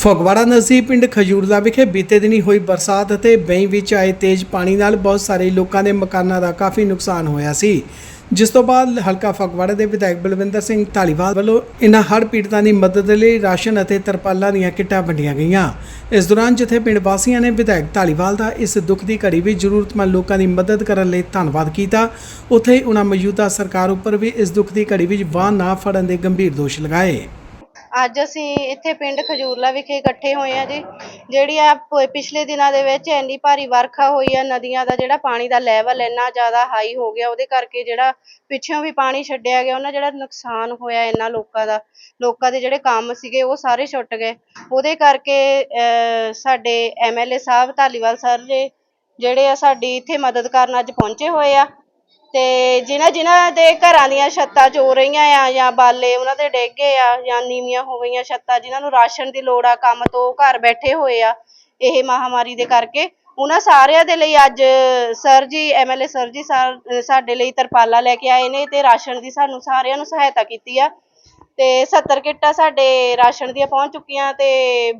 ਫਗਵਾੜਾ ਨਜ਼ਦੀਕ ਪਿੰਡ ਖਜੂਰਲਾ ਵਿਖੇ ਬੀਤੇ ਦਿਨੀ ਹੋਈ ਬਰਸਾਤ ਅਤੇ ਬਈ ਵਿੱਚ ਆਏ ਤੇਜ਼ ਪਾਣੀ ਨਾਲ ਬਹੁਤ ਸਾਰੇ ਲੋਕਾਂ ਦੇ ਮਕਾਨਾਂ ਦਾ ਕਾਫੀ ਨੁਕਸਾਨ ਹੋਇਆ ਸੀ। ਜਿਸ ਤੋਂ ਬਾਅਦ ਹਲਕਾ ਫਗਵਾੜਾ ਦੇ ਵਿਧਾਇਕ ਬਲਵਿੰਦਰ ਸਿੰਘ ਢਾਲੀਵਾਲ ਵੱਲੋਂ ਇਨ੍ਹਾਂ ਹੜ੍ਹ ਪੀੜਤਾਂ ਦੀ ਮਦਦ ਲਈ ਰਾਸ਼ਨ ਅਤੇ ਤਰਪਾਲਾਂ ਦੀਆਂ ਕਿੱਟਾਂ ਵੰਡੀਆਂ ਗਈਆਂ। ਇਸ ਦੌਰਾਨ ਜਿੱਥੇ ਪਿੰਡ ਵਾਸੀਆਂ ਨੇ ਵਿਧਾਇਕ ਢਾਲੀਵਾਲ ਦਾ ਇਸ ਦੁੱਖ ਦੀ ਘੜੀ ਵਿੱਚ ਜ਼ਰੂਰਤਮੰਦ ਲੋਕਾਂ ਦੀ ਮਦਦ ਕਰਨ ਲਈ ਧੰਨਵਾਦ ਕੀਤਾ, ਉੱਥੇ ਹੀ ਉਨ੍ਹਾਂ ਮੌਜੂਦਾ ਸਰਕਾਰ ਉੱਪਰ ਵੀ ਇਸ ਦੁੱਖ ਦੀ ਘੜੀ ਵਿੱਚ ਵਾਹ ਨਾ ਫੜਨ ਦੇ ਗੰਭੀਰ ਦੋਸ਼ ਲਗਾਏ। ਅੱਜ ਅਸੀਂ ਇੱਥੇ ਪਿੰਡ ਖਜੂਰਲਾ ਵਿਖੇ ਇਕੱਠੇ ਹੋਏ ਆ ਜੀ ਜਿਹੜੀ ਆ ਪ- ਪਿਛਲੇ ਦਿਨਾਂ ਦੇ ਵਿੱਚ ਇੰਨੀ ਭਾਰੀ ਵਰਖਾ ਹੋਈ ਆ ਨਦੀਆਂ ਦਾ ਜਿਹੜਾ ਪਾਣੀ ਦਾ ਲੈਵਲ ਇੰਨਾ ਜ਼ਿਆਦਾ ਹਾਈ ਹੋ ਗਿਆ ਉਹਦੇ ਕਰਕੇ ਜਿਹੜਾ ਪਿੱਛੋਂ ਵੀ ਪਾਣੀ ਛੱਡਿਆ ਗਿਆ ਉਹਨਾਂ ਜਿਹੜਾ ਨੁਕਸਾਨ ਹੋਇਆ ਇੰਨਾ ਲੋਕਾਂ ਦਾ ਲੋਕਾਂ ਦੇ ਜਿਹੜੇ ਕੰਮ ਸੀਗੇ ਉਹ ਸਾਰੇ ਛੁੱਟ ਗਏ। ਉਹਦੇ ਕਰਕੇ ਅਹ, ਸਾਡੇ ਐਮਐਲਏ ਸਾਹਿਬ ਧਾਲੀਵਾਲ ਸਰ ਜੀ ਜਿਹੜੇ ਆ ਸਾਡੀ ਇੱਥੇ ਮਦਦ ਕਰਨ ਅੱਜ ਪਹੁੰਚੇ ਹੋਏ ਆ। ਤੇ ਜਿਨ੍ਹਾਂ ਜਿਨ੍ਹਾਂ ਦੇ ਘਰਾਂ ਦੀਆਂ ਛੱਤਾਂ ਚੋ ਰਹੀਆਂ ਆ ਜਾਂ ਬਾਲੇ ਉਹਨਾਂ ਦੇ ਡਿੱਗ ਗਏ ਆ ਜਾਂ ਨੀਵੀਆਂ ਹੋ ਗਈਆਂ ਛੱਤਾਂ, ਜਿਨ੍ਹਾਂ ਨੂੰ ਰਾਸ਼ਨ ਦੀ ਲੋੜ ਆ, ਕੰਮ ਤੋਂ ਘਰ ਬੈਠੇ ਹੋਏ ਆ, ਇਹ ਮਹਾਮਾਰੀ ਦੇ ਕਰਕੇ। ਉਹਨਾਂ ਸਾਰਿਆਂ ਦੇ ਲਈ ਅੱਜ ਸਰ ਜੀ ਐਮਐਲਏ ਸਰ ਜੀ ਸਾ- ਸਾਡੇ ਲਈ ਤਰਪਾਲਾ ਲੈ ਕੇ ਆਏ ਨੇ ਤੇ ਰਾਸ਼ਨ ਦੀ ਸਾਨੂੰ ਸਾਰਿਆਂ ਨੂੰ ਸਹਾਇਤਾ ਕੀਤੀ ਆ। ਤੇ 70 ਕਿੱਟਾਂ ਸਾਡੇ ਰਾਸ਼ਨ ਦੀਆਂ ਪਹੁੰਚ ਚੁੱਕੀਆਂ ਤੇ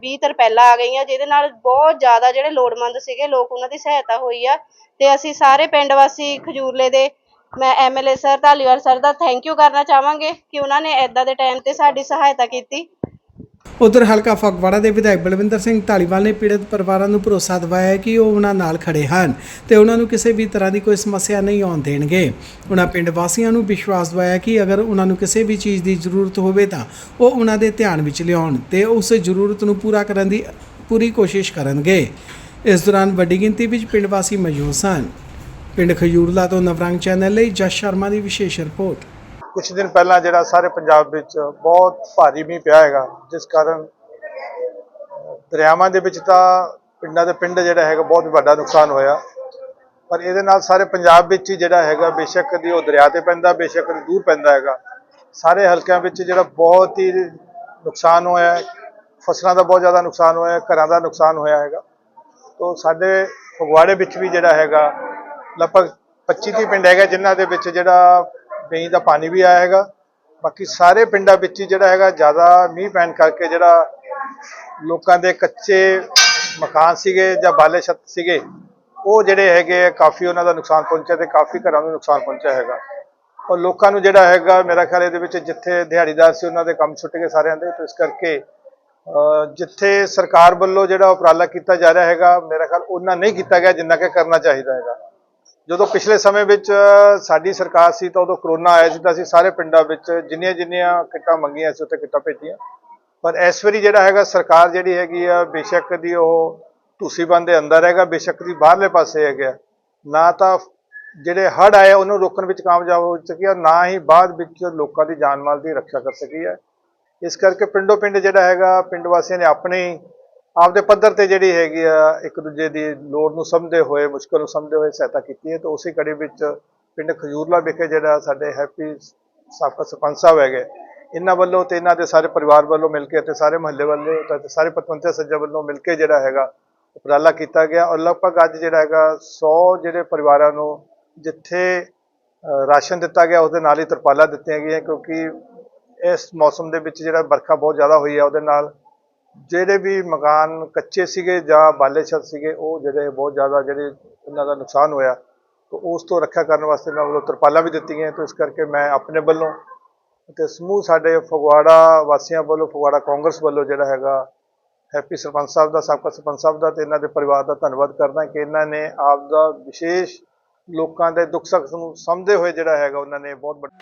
20 ਤਰਪਾਲਾਂ ਆ ਗਈਆਂ, ਜਿਹਦੇ ਨਾਲ ਬਹੁਤ ਜ਼ਿਆਦਾ ਜਿਹੜੇ ਲੋੜਵੰਦ ਸੀਗੇ, ਲੋਕ ਉਹਨਾਂ ਦੀ ਸਹਾਇਤਾ ਹੋਈ ਆ। ਤੇ ਅਸੀਂ ਸਾਰੇ ਪਿੰਡ ਵਾਸੀ ਖਜੂਰਲੇ ਦੇ, ਮੈਂ ਐਮਐਲਏ ਸਰ, ਧਾਲੀਵਾਲ ਸਰ ਦਾ ਥੈਂਕ ਯੂ ਕਰਨਾ ਚਾਹਾਂਗੇ ਕਿ ਉਹਨਾਂ ਨੇ ਐਦਾਂ ਦੇ ਟਾਈਮ ਤੇ ਸਾਡੀ ਸਹਾਇਤਾ ਕੀਤੀ। ਉਧਰ ਹਲਕਾ ਫਗਵਾੜਾ ਦੇ ਵਿਧਾਇਕ ਬਲਵਿੰਦਰ ਸਿੰਘ ਢਾਲੀਵਾਲ ਨੇ ਪੀੜਤ ਪਰਿਵਾਰਾਂ ਨੂੰ ਭਰੋਸਾ ਦਿਵਾਇਆ ਹੈ ਕਿ ਉਹ ਉਹਨਾਂ ਨਾਲ ਖੜੇ ਹਨ ਤੇ ਉਹਨਾਂ ਨੂੰ ਕਿਸੇ ਵੀ ਤਰ੍ਹਾਂ ਦੀ ਕੋਈ ਸਮੱਸਿਆ ਨਹੀਂ ਆਉਣ ਦੇਣਗੇ। ਉਹਨਾਂ ਪਿੰਡ ਵਾਸੀਆਂ ਨੂੰ ਵਿਸ਼ਵਾਸ ਦਿਵਾਇਆ ਕਿ ਅਗਰ ਉਹਨਾਂ ਨੂੰ ਕਿਸੇ ਵੀ ਚੀਜ਼ ਦੀ ਜ਼ਰੂਰਤ ਹੋਵੇ ਤਾਂ ਉਹ ਉਹਨਾਂ ਦੇ ਧਿਆਨ ਵਿੱਚ ਲਿਆਉਣ ਤੇ ਉਸ ਜ਼ਰੂਰਤ ਨੂੰ ਪੂਰਾ ਕਰਨ ਦੀ ਪੂਰੀ ਕੋਸ਼ਿਸ਼ ਕਰਨਗੇ। ਇਸ ਦੌਰਾਨ ਵੱਡੀ ਗਿਣਤੀ ਵਿੱਚ ਪਿੰਡ ਵਾਸੀ ਮੌਜੂਦ ਸਨ। ਪਿੰਡ ਖਜੂਰਲਾ ਤੋਂ ਨਵਰੰਗ ਚੈਨਲ ਲਈ ਜਸ ਸ਼ਰਮਾ ਦੀ ਵਿਸ਼ੇਸ਼ ਰਿਪੋਰਟ। ਕੁਝ ਦਿਨ ਪਹਿਲਾਂ ਜਿਹੜਾ ਸਾਰੇ ਪੰਜਾਬ ਵਿੱਚ ਬਹੁਤ ਭਾਰੀ ਮੀਂਹ ਪਿਆ ਹੈਗਾ, ਜਿਸ ਕਾਰਨ ਦਰਿਆਵਾਂ ਦੇ ਵਿੱਚ ਤਾਂ ਪਿੰਡਾਂ ਦੇ ਪਿੰਡ ਜਿਹੜਾ ਹੈਗਾ ਬਹੁਤ ਵੱਡਾ ਨੁਕਸਾਨ ਹੋਇਆ। ਪਰ ਇਹਦੇ ਨਾਲ ਸਾਰੇ ਪੰਜਾਬ ਵਿੱਚ ਹੀ ਜਿਹੜਾ ਹੈਗਾ ਬੇਸ਼ੱਕ ਦੀ ਉਹ ਦਰਿਆ ਤੇ ਪੈਂਦਾ, ਬੇਸ਼ੱਕ ਦੂਰ ਪੈਂਦਾ ਹੈਗਾ। ਸਾਰੇ ਹਲਕਿਆਂ ਵਿੱਚ ਜਿਹੜਾ ਬਹੁਤ ਹੀ ਨੁਕਸਾਨ ਹੋਇਆ ਫਸਲਾਂ ਦਾ ਬਹੁਤ ਜ਼ਿਆਦਾ ਨੁਕਸਾਨ ਹੋਇਆ ਘਰਾਂ ਦਾ ਨੁਕਸਾਨ ਹੋਇਆ ਹੈਗਾ। ਤੋਂ ਸਾਡੇ ਫਗਵਾੜੇ ਵਿੱਚ ਵੀ ਜਿਹੜਾ ਹੈਗਾ, ਲਗਭਗ 25 ਤੀਹ ਪਿੰਡ ਹੈਗਾ, ਜਿਨ੍ਹਾਂ ਦੇ ਵਿੱਚ ਜਿਹੜਾ ਮੀਂਹ ਦਾ ਪਾਣੀ ਵੀ ਆਇਆ ਹੈਗਾ। ਬਾਕੀ ਸਾਰੇ ਪਿੰਡਾਂ ਵਿੱਚ ਹੀ ਜਿਹੜਾ ਹੈਗਾ ਜ਼ਿਆਦਾ ਮੀਂਹ ਪੈਣ ਕਰਕੇ ਜਿਹੜਾ ਲੋਕਾਂ ਦੇ ਕੱਚੇ ਮਕਾਨ ਸੀਗੇ ਜਾਂ ਬਾਲੇ ਛੱਤ ਸੀਗੇ ਉਹ ਜਿਹੜੇ ਹੈਗੇ ਆ, ਕਾਫੀ ਉਹਨਾਂ ਦਾ ਨੁਕਸਾਨ ਪਹੁੰਚਿਆ ਤੇ ਕਾਫੀ ਘਰਾਂ ਨੂੰ ਨੁਕਸਾਨ ਪਹੁੰਚਿਆ ਹੈਗਾ। ਔਰ ਲੋਕਾਂ ਨੂੰ ਜਿਹੜਾ ਹੈਗਾ ਮੇਰਾ ਖਿਆਲ ਇਹਦੇ ਵਿੱਚ ਜਿੱਥੇ ਦਿਹਾੜੀਦਾਰ ਸੀ ਉਹਨਾਂ ਦੇ ਕੰਮ ਛੁੱਟ ਗਏ ਸਾਰਿਆਂ ਦੇ ਤੇ ਇਸ ਕਰਕੇ ਜਿੱਥੇ ਸਰਕਾਰ ਵੱਲੋਂ ਜਿਹੜਾ ਉਪਰਾਲਾ ਕੀਤਾ ਜਾ ਰਿਹਾ ਹੈਗਾ ਮੇਰਾ ਖਿਆਲ ਉਹਨਾਂ ਨਹੀਂ ਕੀਤਾ ਗਿਆ ਜਿੰਨਾ ਕਿ ਕਰਨਾ ਚਾਹੀਦਾ ਹੈਗਾ। ਜਦੋਂ ਪਿਛਲੇ ਸਮੇਂ ਵਿੱਚ ਸਾਡੀ ਸਰਕਾਰ ਸੀ ਤਾਂ ਉਦੋਂ ਕਰੋਨਾ ਆਇਆ ਸੀ ਤਾਂ ਅਸੀਂ ਸਾਰੇ ਪਿੰਡਾਂ ਵਿੱਚ ਜਿੰਨੀਆਂ ਜਿੰਨੀਆਂ ਕਿੱਟਾਂ ਮੰਗੀਆਂ ਸੀ, ਉੱਥੇ ਕਿੱਟਾਂ ਭੇਜੀਆਂ। ਪਰ ਇਸ ਵਾਰੀ ਜਿਹੜਾ ਹੈਗਾ, ਸਰਕਾਰ ਜਿਹੜੀ ਹੈਗੀ ਆ, ਬੇਸ਼ੱਕ ਦੀ ਉਹ ਤੁਸੀਂ ਬੰਦ ਦੇ ਅੰਦਰ ਹੈਗਾ, ਬੇਸ਼ੱਕ ਦੀ ਬਾਹਰਲੇ ਪਾਸੇ ਹੈਗਾ। ਨਾ ਤਾਂ ਜਿਹੜੇ ਹੜ੍ਹ ਆਏ, ਉਹਨੂੰ ਰੋਕਣ ਵਿੱਚ ਕਾਮਯਾਬ ਹੋ ਸਕੀ ਔਰ ਨਾ ਹੀ ਬਾਅਦ ਵਿੱਚ ਲੋਕਾਂ ਦੀ ਜਾਨ ਮਾਲ ਦੀ ਰੱਖਿਆ ਕਰ ਸਕੀ ਹੈ। ਇਸ ਕਰਕੇ ਪਿੰਡੋ ਪਿੰਡ ਜਿਹੜਾ ਹੈਗਾ, ਪਿੰਡ ਵਾਸੀਆਂ ਨੇ ਆਪਣੇ ਆਪਦੇ ਪੱਧਰ ਤੇ ਜਿਹੜੀ ਹੈਗੀ ਆ, ਇੱਕ ਦੂਜੇ ਦੀ ਲੋੜ ਨੂੰ ਸਮਝਦੇ ਹੋਏ, ਮੁਸ਼ਕਲ ਨੂੰ ਸਮਝਦੇ ਹੋਏ ਸਹਾਇਤਾ ਕੀਤੀ ਹੈ, ਤੇ ਉਸੇ ਕੜੀ ਵਿੱਚ ਪਿੰਡ ਖਜੂਰਲਾ ਵਿਖੇ ਜਿਹੜਾ ਸਾਡੇ ਹੈਪੀ ਸਾਬਕਾ ਸਰਪੰਚ ਸਾਹਿਬ ਹੈਗੇ, ਇਹਨਾਂ ਵੱਲੋਂ ਤੇ ਇਹਨਾਂ ਦੇ ਸਾਰੇ ਪਰਿਵਾਰ ਵੱਲੋਂ ਮਿਲ ਕੇ ਅਤੇ ਸਾਰੇ ਮਹੱਲੇ ਵੱਲੋਂ ਤੇ ਸਾਰੇ ਪਤਵੰਤੇ ਸੱਜਾ ਵੱਲੋਂ ਮਿਲ ਕੇ ਜਿਹੜਾ ਹੈਗਾ ਉਪਰਾਲਾ ਕੀਤਾ ਗਿਆ, ਔਰ ਲਗਭਗ ਅੱਜ ਜਿਹੜਾ ਹੈਗਾ 100 ਜਿਹੜੇ ਪਰਿਵਾਰਾਂ ਨੂੰ ਜਿੱਥੇ ਰਾਸ਼ਨ ਦਿੱਤਾ ਗਿਆ, ਉਹਦੇ ਨਾਲ ਹੀ ਤਰਪਾਲਾਂ ਦਿੱਤੀਆਂ ਗਈਆਂ, ਕਿਉਂਕਿ ਇਸ ਮੌਸਮ ਦੇ ਵਿੱਚ ਜਿਹੜਾ ਵਰਖਾ ਬਹੁਤ ਜ਼ਿਆਦਾ ਹੋਈ ਹੈ ਉਹਦੇ ਨਾਲ ਜਿਹੜੇ ਵੀ ਮਕਾਨ ਕੱਚੇ ਸੀਗੇ ਜਾਂ ਬਾਲੇ ਛੱਤ ਸੀਗੇ, ਉਹ ਜਿਹੜੇ ਬਹੁਤ ਜ਼ਿਆਦਾ ਜਿਹੜੇ ਉਹਨਾਂ ਦਾ ਨੁਕਸਾਨ ਹੋਇਆ, ਤਾਂ ਉਸ ਤੋਂ ਰੱਖਿਆ ਕਰਨ ਵਾਸਤੇ ਮੈਂ ਵੱਲੋਂ ਤਰਪਾਲਾਂ ਵੀ ਦਿੱਤੀਆਂ, ਤਾਂ ਇਸ ਕਰਕੇ ਮੈਂ ਆਪਣੇ ਵੱਲੋਂ ਅਤੇ ਸਮੂਹ ਸਾਡੇ ਫਗਵਾੜਾ ਵਾਸੀਆਂ ਵੱਲੋਂ, ਫਗਵਾੜਾ ਕਾਂਗਰਸ ਵੱਲੋਂ ਜਿਹੜਾ ਹੈਗਾ, ਹੈਪੀ ਸਰਪੰਚ ਸਾਹਿਬ ਦਾ, ਸਾਬਕਾ ਸਰਪੰਚ ਸਾਹਿਬ ਦਾ ਤੇ ਇਹਨਾਂ ਦੇ ਪਰਿਵਾਰ ਦਾ ਧੰਨਵਾਦ ਕਰਦਾ ਕਿ ਇਹਨਾਂ ਨੇ ਆਪ ਦਾ ਵਿਸ਼ੇਸ਼ ਲੋਕਾਂ ਦੇ ਦੁੱਖ ਸਖਤ ਨੂੰ ਸਮਝਦੇ ਹੋਏ ਜਿਹੜਾ ਹੈਗਾ ਉਹਨਾਂ ਨੇ ਬਹੁਤ ਵੱਡਾ